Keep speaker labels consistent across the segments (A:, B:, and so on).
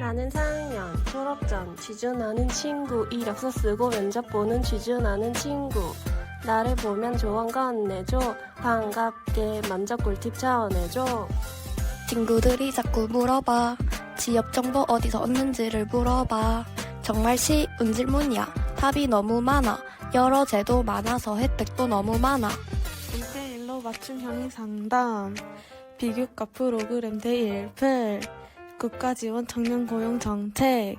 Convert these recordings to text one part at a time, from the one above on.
A: 나는 4학년 졸업 전 취준하는 친구 이력서 쓰고 면접 보는 취준하는 친구 나를 보면 조언 건네줘 반갑게 먼저 꿀팁 차원해줘
B: 친구들이 자꾸 물어봐. 지역 정보 어디서 얻는지를 물어봐. 정말 쉬운 질문이야. 답이 너무 많아. 여러 제도 많아서 혜택도 너무 많아.
C: 1대1로 맞춤형의 상담, 비교과 프로그램 대일플, 국가지원 청년 고용 정책,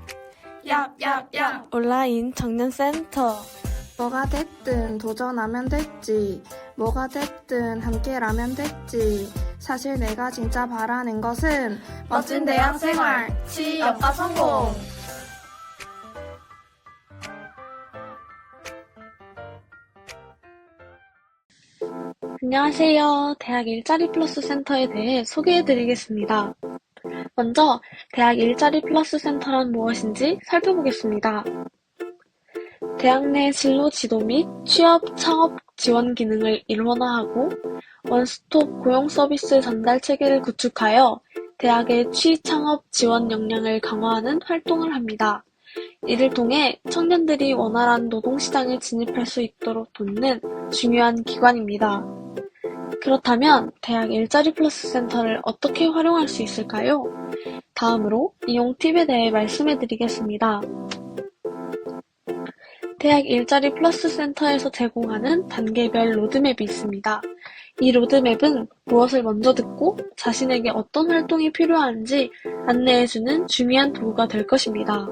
D: 얍얍얍
C: 온라인 청년센터,
E: 뭐가 됐든 도전하면 됐지. 뭐가 됐든 함께라면 됐지. 사실 내가 진짜 바라는 것은
D: 멋진 대학 생활 취업과 성공
F: 안녕하세요. 대학 일자리 플러스 센터에 대해 소개해 드리겠습니다. 먼저 대학 일자리 플러스 센터란 무엇인지 살펴보겠습니다. 대학 내 진로 지도 및 취업, 창업 지원 기능을 일원화하고 원스톱 고용 서비스 전달 체계를 구축하여 대학의 취, 창업 지원 역량을 강화하는 활동을 합니다. 이를 통해 청년들이 원활한 노동시장에 진입할 수 있도록 돕는 중요한 기관입니다. 그렇다면 대학 일자리 플러스 센터를 어떻게 활용할 수 있을까요? 다음으로 이용 팁에 대해 말씀해 드리겠습니다. 대학 일자리 플러스 센터에서 제공하는 단계별 로드맵이 있습니다. 이 로드맵은 무엇을 먼저 듣고 자신에게 어떤 활동이 필요한지 안내해주는 중요한 도구가 될 것입니다.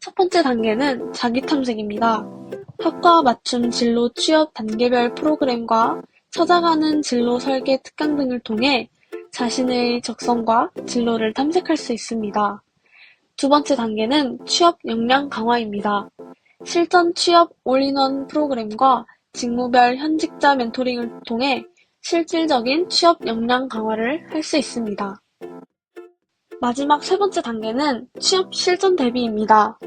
F: 첫 번째 단계는 자기 탐색입니다. 학과 맞춤 진로 취업 단계별 프로그램과 찾아가는 진로 설계 특강 등을 통해 자신의 적성과 진로를 탐색할 수 있습니다. 두 번째 단계는 취업 역량 강화입니다. 실전 취업 올인원 프로그램과 직무별 현직자 멘토링을 통해 실질적인 취업 역량 강화를 할 수 있습니다. 마지막 세 번째 단계는 취업 실전 대비입니다.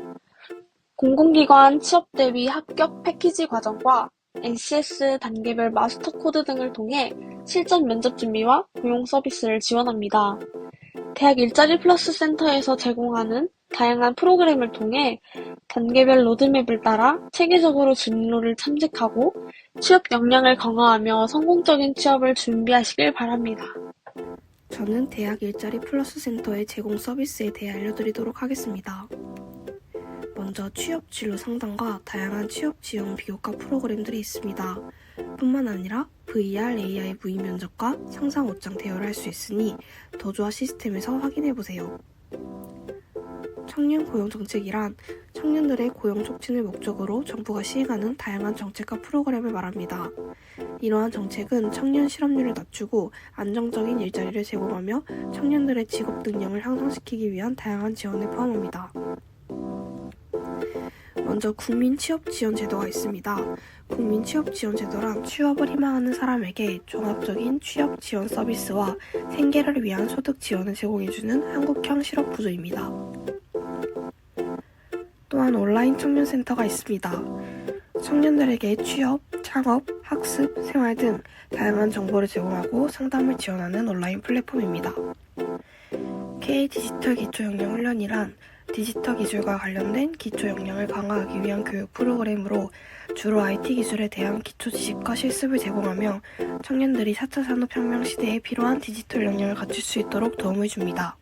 F: 공공기관 취업 대비 합격 패키지 과정과 NCS 단계별 마스터 코드 등을 통해 실전 면접 준비와 고용 서비스를 지원합니다. 대학 일자리 플러스 센터에서 제공하는 다양한 프로그램을 통해 단계별 로드맵을 따라 체계적으로 진로를 탐색하고 취업 역량을 강화하며 성공적인 취업을 준비하시길 바랍니다.
E: 저는 대학 일자리 플러스 센터의 제공 서비스에 대해 알려드리도록 하겠습니다. 먼저 취업 진로 상담과 다양한 취업 지원 비교과 프로그램들이 있습니다. 뿐만 아니라 VR, AI 무인 면접과 상상 옷장 대여를 할 수 있으니 더조아 시스템에서 확인해 보세요. 청년 고용 정책이란 청년들의 고용 촉진을 목적으로 정부가 시행하는 다양한 정책과 프로그램을 말합니다. 이러한 정책은 청년 실업률을 낮추고 안정적인 일자리를 제공하며 청년들의 직업 능력을 향상시키기 위한 다양한 지원을 포함합니다. 먼저 국민 취업 지원 제도가 있습니다. 국민 취업 지원 제도란 취업을 희망하는 사람에게 종합적인 취업 지원 서비스와 생계를 위한 소득 지원을 제공해주는 한국형 실업 구조입니다. 또한 온라인 청년 센터가 있습니다. 청년들에게 취업, 창업, 학습, 생활 등 다양한 정보를 제공하고 상담을 지원하는 온라인 플랫폼입니다. K 디지털 기초 역량 훈련이란 디지털 기술과 관련된 기초 역량을 강화하기 위한 교육 프로그램으로 주로 IT 기술에 대한 기초 지식과 실습을 제공하며 청년들이 4차 산업혁명 시대에 필요한 디지털 역량을 갖출 수 있도록 도움을 줍니다.